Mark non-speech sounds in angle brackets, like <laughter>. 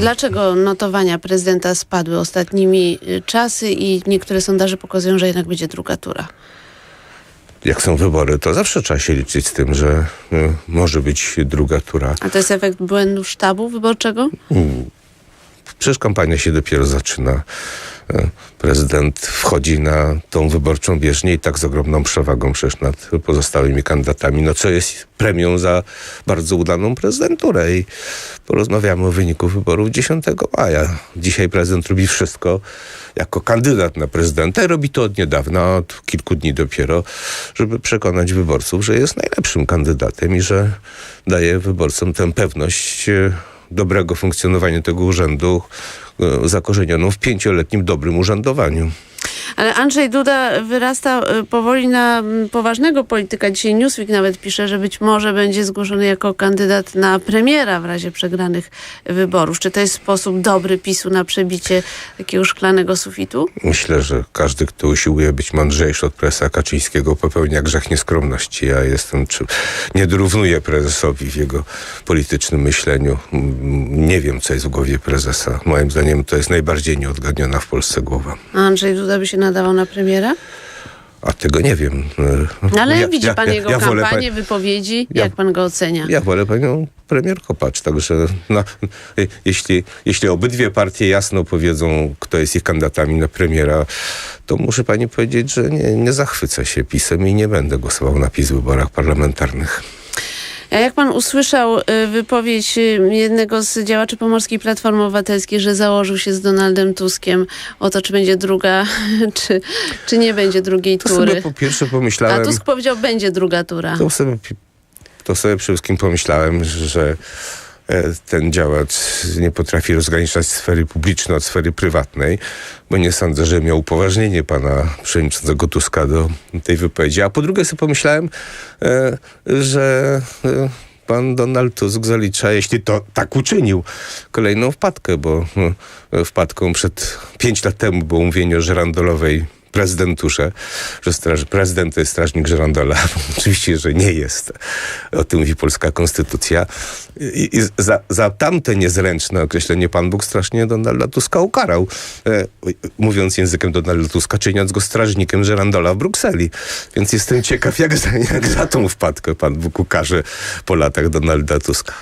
Dlaczego notowania prezydenta spadły ostatnimi y, czasy i niektóre sondaże pokazują, że jednak będzie druga tura? Jak są wybory, to zawsze trzeba się liczyć z tym, że y, może być druga tura. A to jest efekt błędu sztabu wyborczego? Przecież kampania się dopiero zaczyna. E, Prezydent wchodzi na tą wyborczą bieżnię i tak z ogromną przewagą przecież nad pozostałymi kandydatami, no co jest premią za bardzo udaną prezydenturę. I porozmawiamy o wyniku wyborów 10 maja. Dzisiaj prezydent robi wszystko jako kandydat na prezydenta i robi to od niedawna, od kilku dni dopiero, żeby przekonać wyborców, że jest najlepszym kandydatem i że daje wyborcom tę pewność e, dobrego funkcjonowania tego urzędu e, zakorzenioną w pięcioletnim dobrym urzędowaniu. Ale Andrzej Duda wyrasta y, powoli na poważnego polityka. Dzisiaj Newsweek nawet pisze, że być może będzie zgłoszony jako kandydat na premiera w razie przegranych wyborów. Czy to jest sposób dobry PiSu na przebicie takiego szklanego sufitu? Myślę, że każdy, kto usiłuje być mądrzejszy od prezesa Kaczyńskiego, popełnia grzech nieskromności. Ja jestem, czy nie dorównuję prezesowi w jego politycznym myśleniu. Nie wiem, co jest w głowie prezesa. Moim zdaniem to jest najbardziej nieodgadniona w Polsce głowa. Andrzej Duda by się nadawał na premiera? A tego nie wiem. No ale Ja- widzi pan ja- jego ja pa- kampanię, wypowiedzi. Ja- Jak pan go ocenia? Ja wolę panią premier Kopacz, także no, jeśli, jeśli obydwie partie jasno powiedzą, kto jest ich kandydatami na premiera, to muszę pani powiedzieć, że nie, nie zachwycę się pisem i nie będę głosował na PiS w wyborach parlamentarnych. A jak pan usłyszał y, wypowiedź y, jednego z działaczy Pomorskiej Platformy Obywatelskiej, że założył się z Donaldem Tuskiem o to, czy będzie druga, <laughs> czy, czy nie będzie drugiej To tury? sobie po pierwsze A pomyślałem... Tusk powiedział, będzie druga tura. To sobie, to sobie przede wszystkim pomyślałem, że ten działacz nie potrafi rozgraniczać sfery publicznej od sfery prywatnej, bo nie sądzę, że miał upoważnienie pana przewodniczącego Tuska do tej wypowiedzi. A po drugie sobie pomyślałem, e, że e, pan Donald Tusk zalicza, jeśli to tak uczynił, kolejną wpadkę, bo e, wpadką przed pięć lat temu było mówienie o żerandolowej prezydenturze, że straż, prezydent to jest strażnik żerandola. <laughs> Oczywiście, że nie jest. O tym mówi polska konstytucja. I, i za, za tamte niezręczne określenie Pan Bóg strasznie Donalda Tuska ukarał. E, mówiąc językiem Donalda Tuska, czyniąc go strażnikiem żerandola w Brukseli. Więc jestem ciekaw, jak za, <laughs> jak za tą wpadkę Pan Bóg ukarze po latach Donalda Tuska.